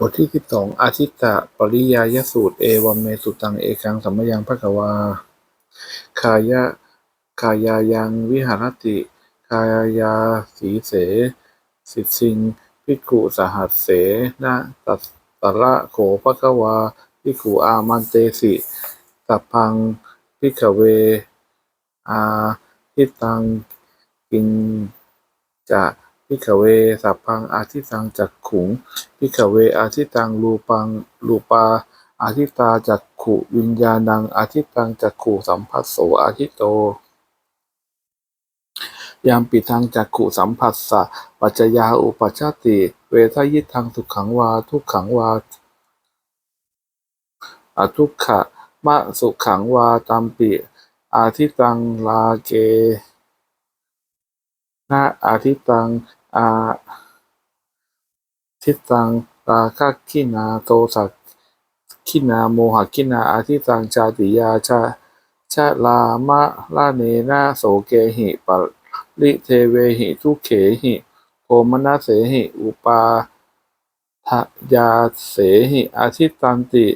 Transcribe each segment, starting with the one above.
บทที่สิบสองอาทิตตปริยายสูตร เอวัมเมสุตัง เอกังสัมมยังภควา คายะคายายังวิหารติ คายาสีเส สิสิงพิกุสหัสเสนะตัสตระโขภควาพิกุอามันเตสิตัพพังพิกเว อาทิตังกินจะ พิกเวสัพพังอาทิตังจักขุงพิกเวอาทิตังรูปังรูปาอาทิตาจักขุวิญญาณังอาทิตังจักขุสัมผัสโสอาทิโตยามปิทังจักขุสัมผัสสะปัจจยาอุปชชติ เวทยิทังสุขังวาทุกขังวาอทุกขะมะสุขังวาตัมปิ อาทิตังลาเกนะอาทิตัง อาทิตังราคะคินาโทสักคินาโมหคินาอาทิตังชาติยาชาชะลามะลาเนนะโสเกหิปริเทเวหิทุเขหิโทมนัสเสหิ อุปาทยาเสหิอาทิตันติ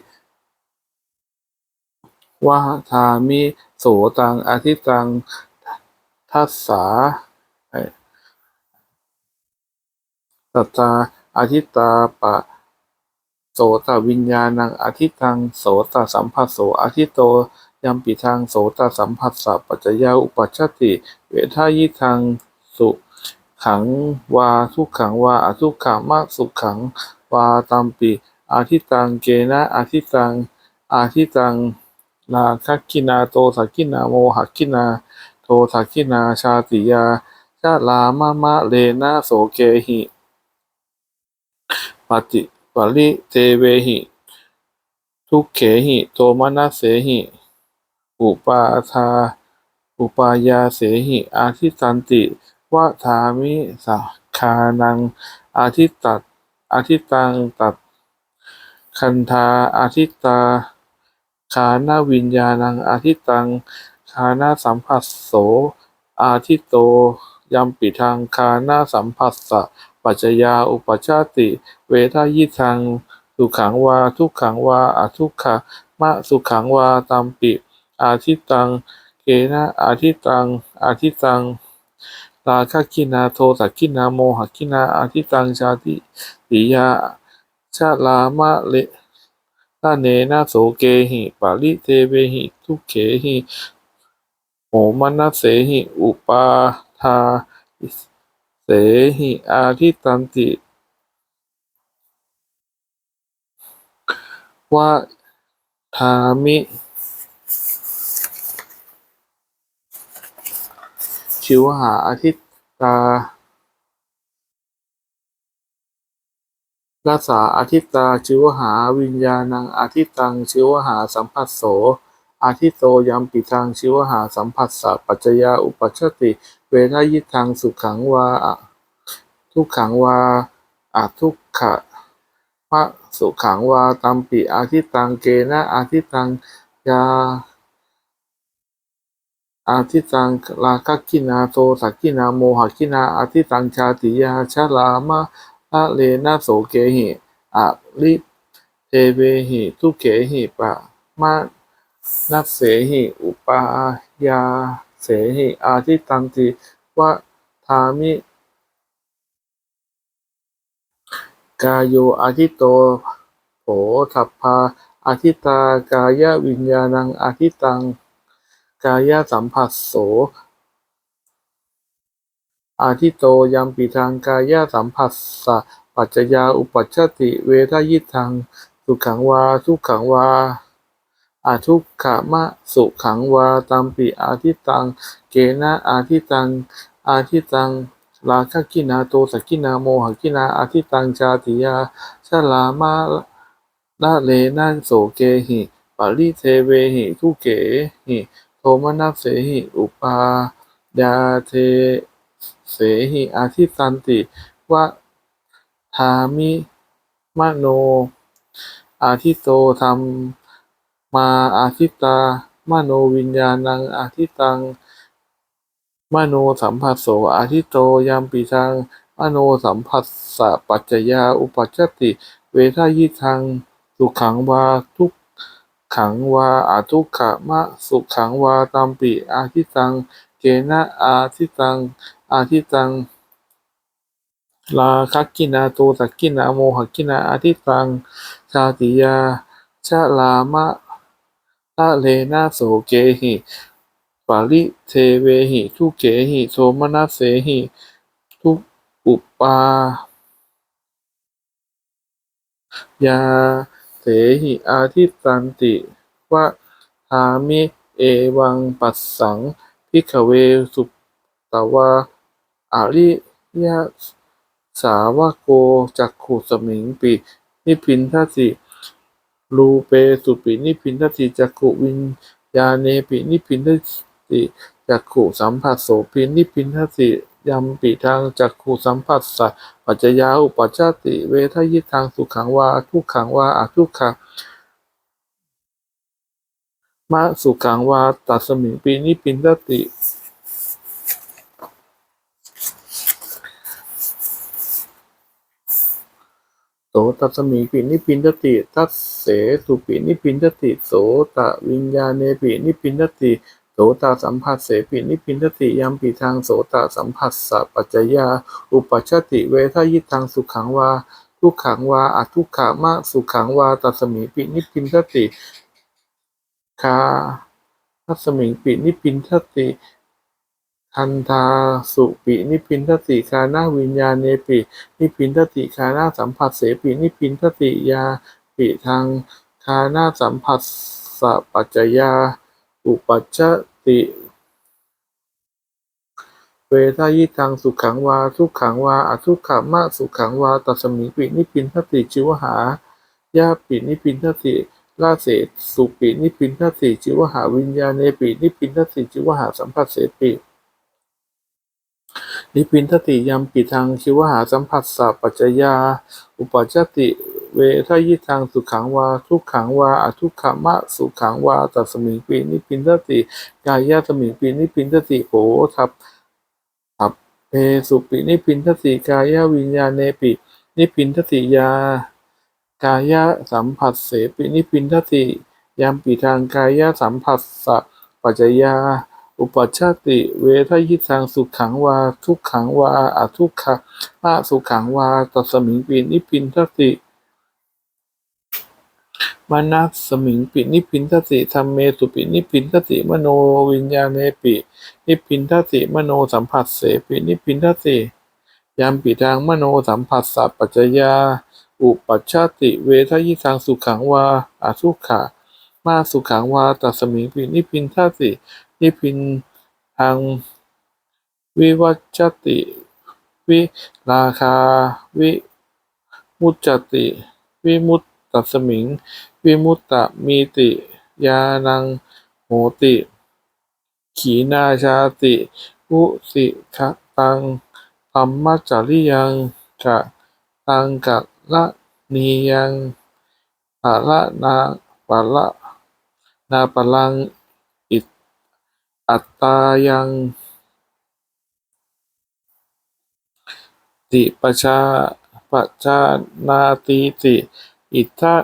วะทามิโสตังอาทิตังทัสสา ตัตาอาทิตาปะโสตวิญญาณังอาทิตังโสตสัมผัสโสอาทิโตยัมปิทังโสตสัมผัสสะปัจจยาอุปัชชติ เวทายิทังสุขังวาทุกขังวาอทุกขังมะสุขังวาตัมปิอาทิตังเกนะอาทิตังอาทิตังนาคักกินาโตสักกินาโมหักกินา โทสักกินาชาติยาชาลามะมะเลนะโสเกหิ ปฏิปริเทเวหิ ทุกเขหิ โทมนัสเสหิ อุปาทา อุปายาเสหิ อาทิตันติวะทามิสักคานัง อาทิตัดอาทิตังตัดคันธาอาทิตาคานาวิญญาณังอาทิตังคานาสัมผัสโส อาทิโต ยัมปิทังคานาสัมผัสสะ ปัจจยาอุปชาติ เวทายิทังสุขังวา ทุกขังวาอทุกขะมะสุขังวาตัมปิ อาทิตังเกนะอาทิตังอาทิตังลาคกินาโทสักกินาโมหกินาอาทิตังชาติติยาชาลามะเลตาเนนะโสเกหิปาริเทเวหิทุเขหิโหมนัสเสหิอุปาทา หิอาทิตันติวะทามิชิวหาอาทิตตารัสสาอาทิตตาชิวหาวิญญาณังอาทิตังชิวหาสัมผัสโสอาทิโตยัมปิทังชิวหาสัมผัสสะปัจจยาอุปัชติ เวทายิทังสุขังวาทุกขังวาอาทุกขะมะสุขังวาตัมปิอาทิตังเกนะอาทิตังยาอาทิตังลาคักินาโทสักกินาโมหกินาอาทิตังชาติยาชาลามะละเลนะโสเกหิอะริเทเวหิทุเกหิปะมะนัสเสหิอุปายา เสหิอาทิตันติวะทามิ กายโยอาทิโตโผทัพพาอาทิตากายวิญญาณังอาทิตัง กายสัมผัสโสอาทิโตยัมปิทังกายสัมผัสสะปัจจยาอุปัชชติเวทยิทังสุขังวาทุกขังวา อาทุกขมะสุขังวาตัมปิอาทิตัง เกนะอาทิตัง อาทิตังลาคกินาโตสกินาโมหกินาอาทิตังชาติยาชาลามาละเลนะโสเกหิปาริเทเวหิทุเกหิโทมนัสเสหิอุปายาเทเสหิอาทิตันติวะทามิมโน อาทิโตธรรม มาอาทิตามโนวิญญาณังอาทิตัง มโนสัมผัสโสอาทิโตยามปีทังมโนสัมผัสสะปัจจยาอุปัชชติ เวทายิทังสุขังวาทุกขังวาอาทุกขะมะสุขังวาตัมปิอาทิตัง เกนะอาทิตัง อาทิตังลาคักกินาโตสักกินาโมหกินาอาทิตัง ชาติยาชะลามะ ทะเลนะโสเกหิปาริเทเวหิ ทุเกหิ โสมนัสเสหิ ทุอุปายาเสหิอาทิตันติวะทามิ เอวังปัสสังพิกเวสุตวาอริยะสาวโกจักขุสมิงปินิพินทติ รูเปสุปินิพินทติจักขุวิญญาเนปินิพินทติจักขุสัมผัสโสปินิพินทติยัมปิทางจักขุสัมผัสสะปัจจยาอุปัจจติ เวทยิทางสุขังวาทุกขังวาอาทุกขังมะสุขังวาตัสมิงปีนิปินทติ โสตัสมิงปินิพินทติทัสเสสุปินิพินทติ โสตะวิญญาเนปินิพินทติ โสตสัมผัสเสปินิพินทติยัมปิทางโสตสัมผัสสะปัจจยา อุปัชติเวทยิทังสุขังวา ทุกขังวาอทุกขามะสุขังวาตัสมิงปินิพินทติคาทัสมิงปินิพินทติ คันธาสุปินิพินทติคานาวิญญาเนปินิพินทติคานาสัมผัสเสปินิพินทติยาปิทางคานาสัมผัสสะปัจจยา อุปัชติ เวทายิทังสุขังวา ทุกขังวาอทุกขมะสุขังวาตัสมิปินิพินทติจิวหายาปินิพินทติลาเสสุปินิพินทติจิวหาวิญญาเนปินิพพินทติจิวหาสัมผัสเสปิ นิพินทติยัมปิทังคิวหาสัมผัสสะปัจจยา อุปจติเวทยิทังสุขังวา ทุกขังวาอทุกขมะสุขังวาตัสมิงปีนิพินทติกายะสมิงปีนิพินทติโหทับทับเพสุปินิพินทติกายะวิญญาเนปิ นิพินทติยากายะสัมผัสเสปินิพินทติยัมปิทางกายะสัมผัสสะปัจจยา อุปัชชติ เวทยิทังสุขังวา ทุกขังวาอาทุกขมะสุขังวาตัสมิงปีนิพินทติมานัสสมิงปินิพินทติธรรมเมสุปินิพินทติมโนวิญญาเนปิ นิพินทติมโนสัมผัสเสปินิพินทติยามปิทางมโนสัมผัสสะปัจจยา อุปัชชติ เวทยิทังสุขังวาอาทุกขะมาสุขังวาตัสมิงปินิพินทติ นิพินทางวิวัชชติ วิราคา วิมุจจติ วิมุตตัสมิง วิมุตตมีติ ยานังโหติ ขีนาชาติอุสิขะตังธรรมจริยังกะตังกะละนียังปะละนาปะละนาปะลัง อัตตายังติปชาปชานาติติ อิทธะ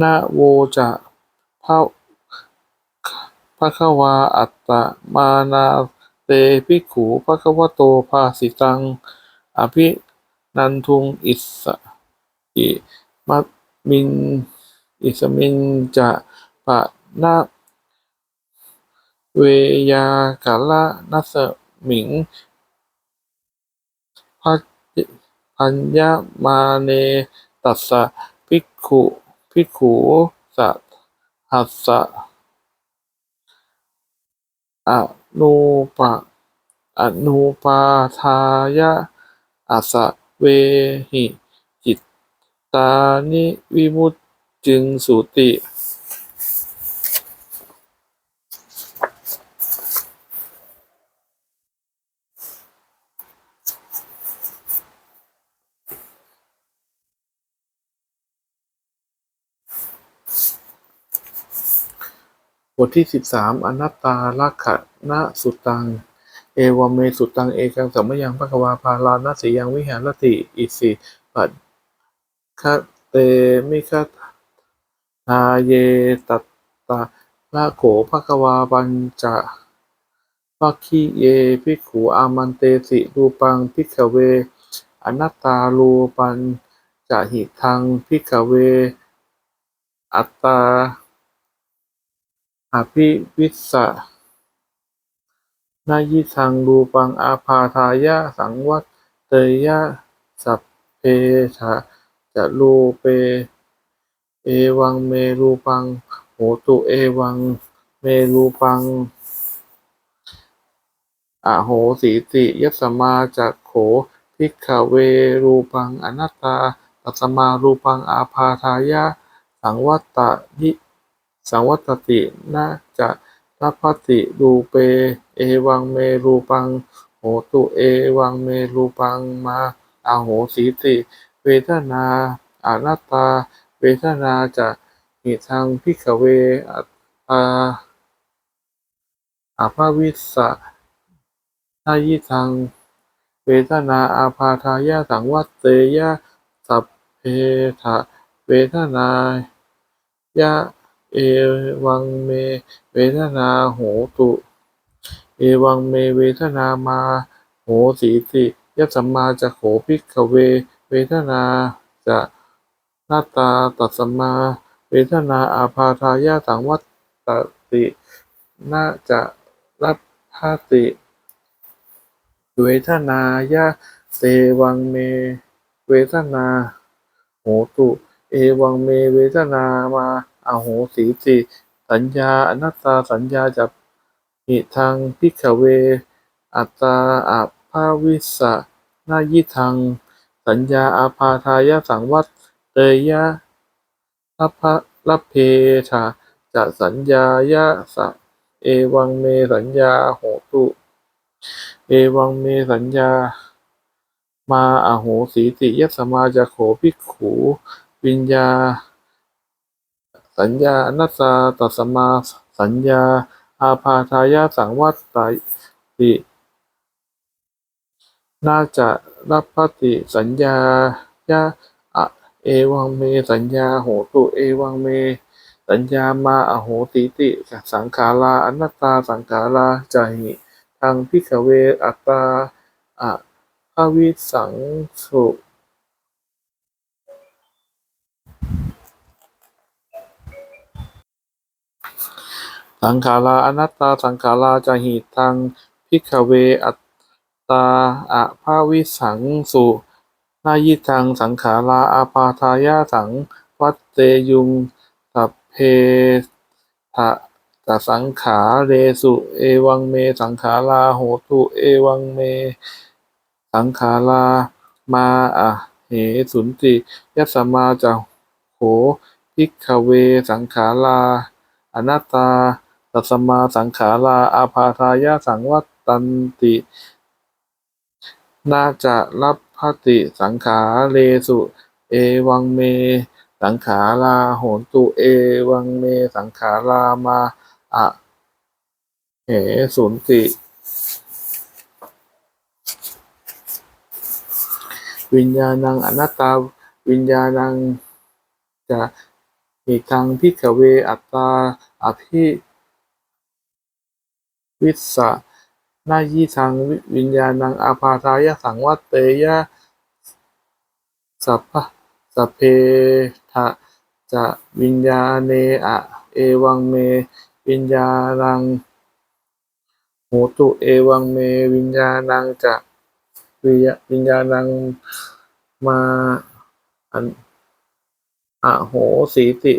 นะโวจะภะภะคะวาอัตตมานาเตภิกขุภะคะวะโตภาสิตัง อภินันทุงอิสอิมัตมิน อิสมินจะปะ นะเวยากาละนัสมิงพัจพัญญามาเนตัสสะภิกขุภิกขุสัทหัสสะอนุปะอนุปาทายะอัสสะเวหิจิตตานิวิมุตจึงสุติ บทที่สิบสามอนัตตาลักขณสุตัง เอวเมสุตัง เอกังสัมมยังภควาพาลานัสสิยังวิหารติ อิสิปัตคะเตมิคะนาเยตัตตะละโขภควาปัญจะปัคคิเยภิกขุอามันเตสิรูปังพิกเว อนัตตารูปัญจะหิทังพิกเว อัตตา อภิวิสสะนายิทังรูปังอาพาทายะสังวัตเตยะสัพเพทะจะรูเป เอวังเมรูปังโหตุเอวังเมรูปังอโหสีติยัสมาจักโขพิกเวรูปังอนัตตาตัสมารูปังอาพาทายะสังวัตตยิ สังวัตตินาจะรัพพติรูเป เอวังเมรูปัง โหตุเอวังเมรูปังมาอโหสีติ เวทนาอนัตตา เวทนาจะหิทังพิกเวอัตตาอภวิสะนายิทังเวทนาอาพาทายะสังวัตเตยะสัพเพทะเวทนายะ เอวังเม เวทนาโหตุ เอวังเมเวทนามาโหสีติยัสสมมาจะโขภิกขเว เวทนาจะนาตาตัสสมา เวทนาอาพาทายะสังวัตตินาจะรัพพติ เวทนายะเตวังเม เวทนาโหตุ เอวังเมเวทนามา อาโหสีติสัญญาอนัตตาสัญญาจะหิทังพิกเว อัตตาอาภาวิสะนายิทัง สัญญาอาพาทายะสังวัตเตยะรัพพะเพทะจะสัญญายะสะเอวังเมสัญญาโหตุ เอวังเมสัญญา มาอโหสีติยสมาจะโขภิกขุวิญญา สัญญาอนัตตาตัสมาสัญญา อาพาทายะสังวัตติน่าจะรับพติสัญญายะอะเอวังเม สัญญาโหตุเอวังเม สัญญามาอโหติติ สังขาราอนัตตาสังขาราจหิทางพิกขเวอัตตาอะภวิสังสุ สังขาราอนัตตาสังขาราจะหิทังพิกเวอัตตาอะภาวิสังสุนายิทังสังขาราอาปาทายาสังวัตเตยุงสัพเพทะตสังขาเรสุ เอวังเม สังขาราโหตุเอวังเม สังขารามาอะเหสุนติยัสมาจะโหพิกเวสังขาราอนัตตา ตัสมาสังขาราอาพาทายาสังวัตตันติ น่าจะรับพติสังขาเรสุ เอวังเม สังขาราโหนตุเอวังเม สังขารามาอะเหสุนติวิญญาณังอนัตตาวิญญาณังจะหิทังพิกเวอัตตาอภิ วิสสะนายิทังวิญญาณังอาพาทายะสังวัตเตยะสัพพะสัพเพทะจะวิญญาเนอะเอวังเม วิญญาณังโหตุเอวังเม วิญญาณังจะวิญวิญญาณังมาอันอโหสีติ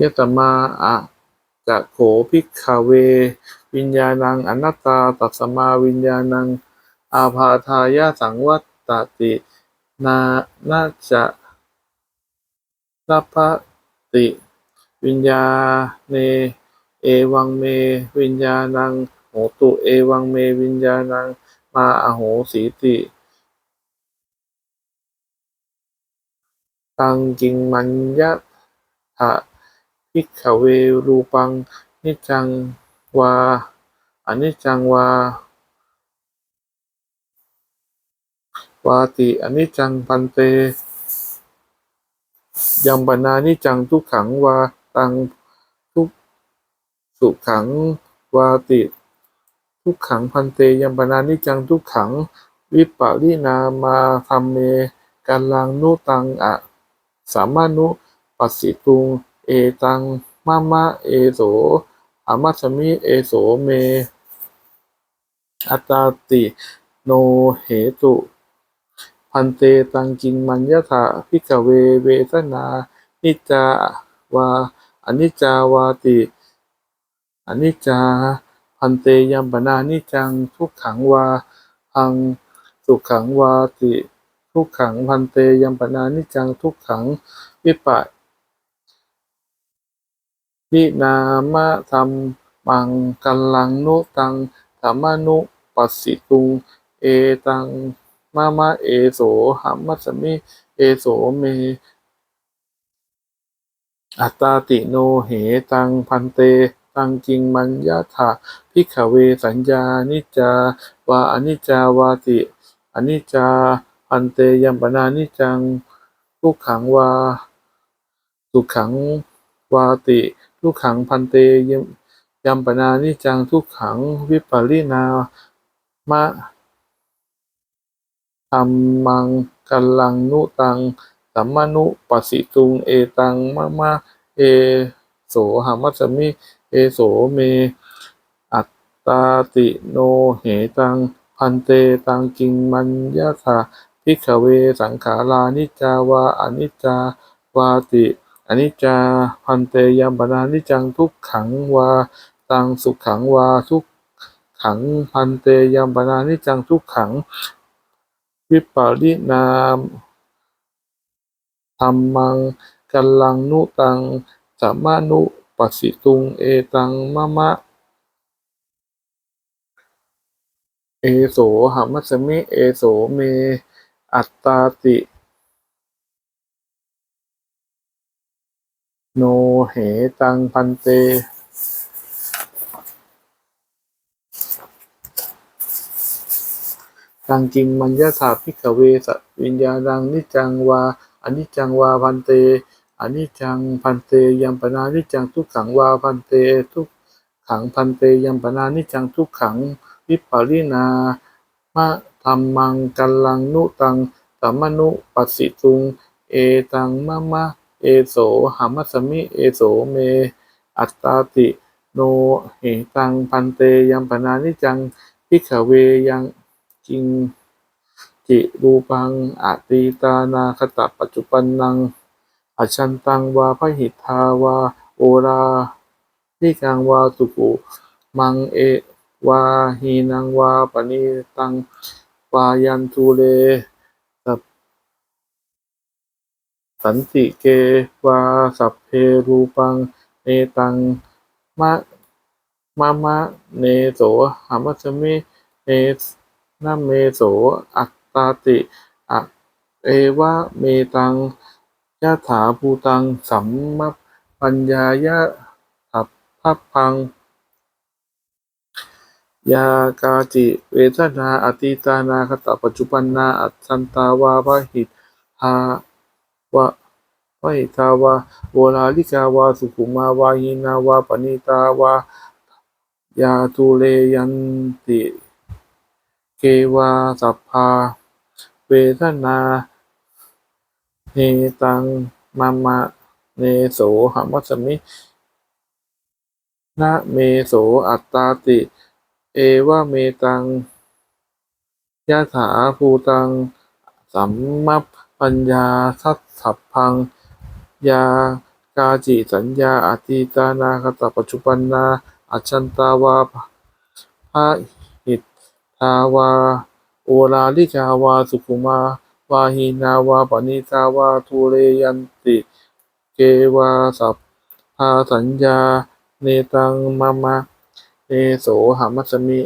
ยะตมาอะ จะโขภิกขเว วิญญาณังอนัตตาตัสมาวิญญาณัง อาพาทายาสังวัตตตินานาจะรัพติ วิญญาเน เอวังเม วิญญาณังโหตุเอวังเม วิญญาณังมาอโหสีติตังกิงมัญญะทะ พิกขเวรูปังนิจจังวาอนิจจังวา วาติอนิจจังพันเต ยัมปนานิจังทุกขังวาตังทุกสุขังวาติ ทุกขังพันเตยัมปนานิจังทุกขัง วิปปารินามาธรรมเมกัลลังนุตังอะสามานุปัสสิตุง เอตังมะมะเอโสอามัสมิเอโสเม อัตตาติโนเหตุ พันเตตังกิงมัญญาถาพิกเวเวทนา นิจาวาอนิจาวาติอนิจจา พันเตยัมปนานิจังทุกขังวาพังสุขังวาติ ทุกขังพันเตยัมปนานิจังทุกขังวิปัส นินามะธรรมมังกัลลังนุตังธรรมานุปัสสิตุง เอตังมะมะเอโสหัมมัสมิ เอโสเม อัตตาติโนเหตังพันเต ตังกิงมัญญาถาพิกขเวสัญญานิจจาวาอนิจจาวาติอนิจจาพันเตยัมปนานิจังทุกขังวาสุขังวาติ ทุกขังพันเตยัมยัมปนานิจังทุกขังวิปารินามะธรรมังกัลลังนุตังสัมมานุปัสสิตุงเอตังมะมะเอโสหามัสมิเอโสเม อัตตาติโนเหตังพันเตตังกิงมัญญาถาพิกเวสังขารานิจาวาอนิจาวาติ อนิจจาพันเตยัมปนานิจังทุกขังวาตังสุขขังวาทุกขังพันเตยัมปนานิจังทุกขัง วิปารินามธรรมังกัลลังนุตังสัมมานุปัสสิตุงเอตังมะมะเอโสหัมมัสสมิเอโสเม อัตตาติ โนเหตังพันเต ตังกิงมัญญาถาพิกเวสวิญญาณังนิจังวาอนิจจังวาพันเตอนิจจังพันเตยัมปนานิจังทุกขังวาพันเตทุกขังพันเตยัมปนานิจังทุกขังวิปารินามะธรรมังกัลลังนุตังสัมมนุปัสสิตุง เอตังมะมะ เอโสหามัสมิ เอโสเม อัตตาติ โนเหตังพันเตยัมปนานิจังพิกขเวยังจิงจิรูปังอตีตานาคตะปัจจุปันนังอชันตังวาพหิทาวาโอรานิกังวาสุกุมังเอวาหีนังวาปณิตังวายันทุเลสัพ สันติเกวาสัพเพรูปัง เนตังมะมะมะเนโสหามัสสมิเนนะเมโสอัตตาติอะเอวะเมตังยะถาภูตัง สัมมปัญญายะทัพพัพัง ยากาจิ เวทนาอติตานาคตปัจจุปันนาอัตสันตาวาพหิทธา วะพหิทาวาโวลาลิกาวา สุขุมาวาหินาวาปณิตาวา ยาทุเลยันติ เกวาสัพพา เวทนาเนตังมะมะเนโสหมัสมินะเมโสอัตตาติ เอวะเมตังยะถาภูตังสัมมัป ปัญญาทัสสัพพัง ยากาจิสัญญาอติตานาคตปัจจุปันนาอัจฉันตาวาภะหิตทาวา โอลาลิกาวาสุขุมาวาหินาวาปณิตาวาทุเรยันติ เกวาสัพพาสัญญา เนตังมะมะเนโสหามัสสมิ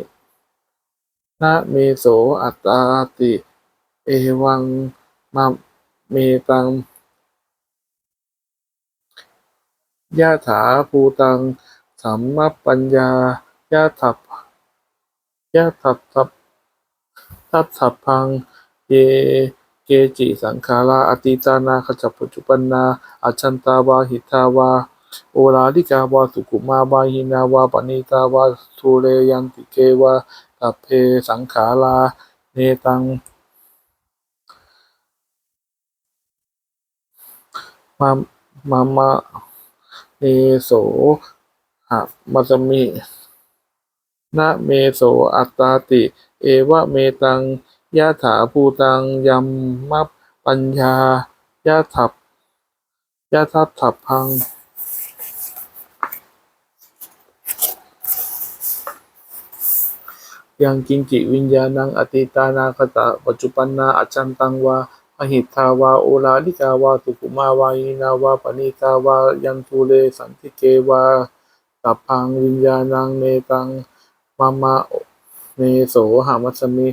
นะเมโสอัตตาติ เอวัง มะเมตังยะถาภูตังสัมมปัญญายะทัพยะทัพทัพทัพทัพพังเยเกจิสังขาราอติตานาขจปปัจจุปันนาอาชันตาวาหิตาวาโอลาลิกาวาสุกุมาวาหินาวาปณิตาวาทุเรยันติเกวาตัพเพสังขาราเนตัง มามามาเนโสหะมัสมินะเมโสอัตตาติ เอวะเมตังยะถาภูตังยัมมัปปัญญายะทัพยะทัพทัพพังยังกินจิวิญญาณังอติตานาคตะปัจจุปันนาอจจันตังวา อหิตาวาโอลาลิกาวา ตุกุมาวายินาวาปณิตาวา ยันทุเลสันติเกวาตัพพังวิญญาณังเนตังมามาเมโสหามัสมิ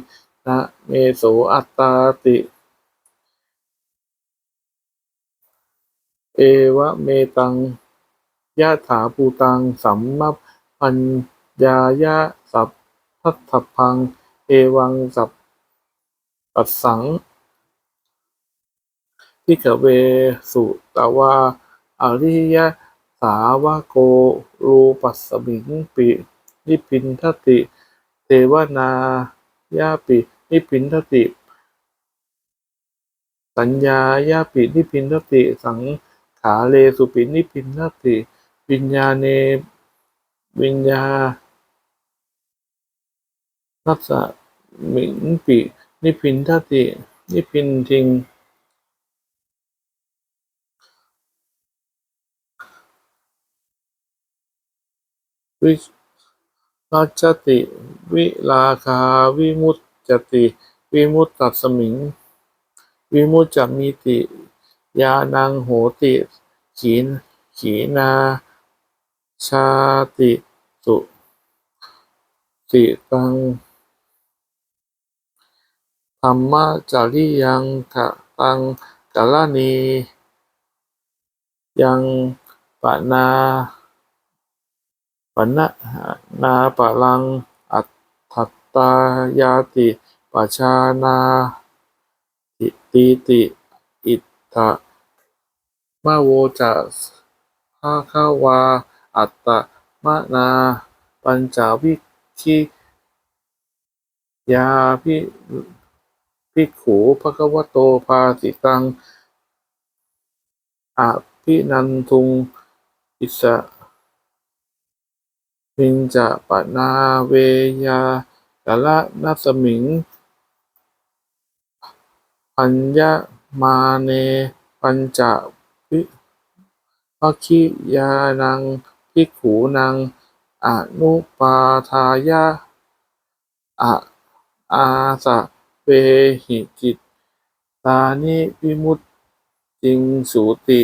นะเมโสอัตตาติ เอวะเมตังยะถาภูตังสัมมปัญญายะสัพพัทธพัง เอวังสัพปัสสัง พิกเวสุตวาอริยสาวโกรูปัสมิงปินิพินทติ เทวนายาปินิพินทติ สัญญายาปินิพินทติ สังขาเลสุปินิพินทติวิญญาเนวิญญานัสสะมิงปินิพินทตินิพินทิง วิรัจจติ วิราคา วิมุตจติ วิมุตตัสมิง วิมุตจมิติ ยานังโหติ ขีน ขีนา ชาติสุติตังธรรมจาริยังกะตังกาลนียังปะนา ปนะนาปะลัง อัตถัตตายาติปัชานาติตีติ อิทธะมะโวจะภาคาวา อัตตะมะนา ปัญจวิคิยาพิภิขุภควโตภาสิตังอภินันทุง อิสะ มิงจะปะนาเวยากะละนัสมิง ปัญญามาเน ปัญจวิภัคิยานังภิขุนัง อนุปาทายะอะอาสะเปหิจิตตานิวิมุตติงสูติ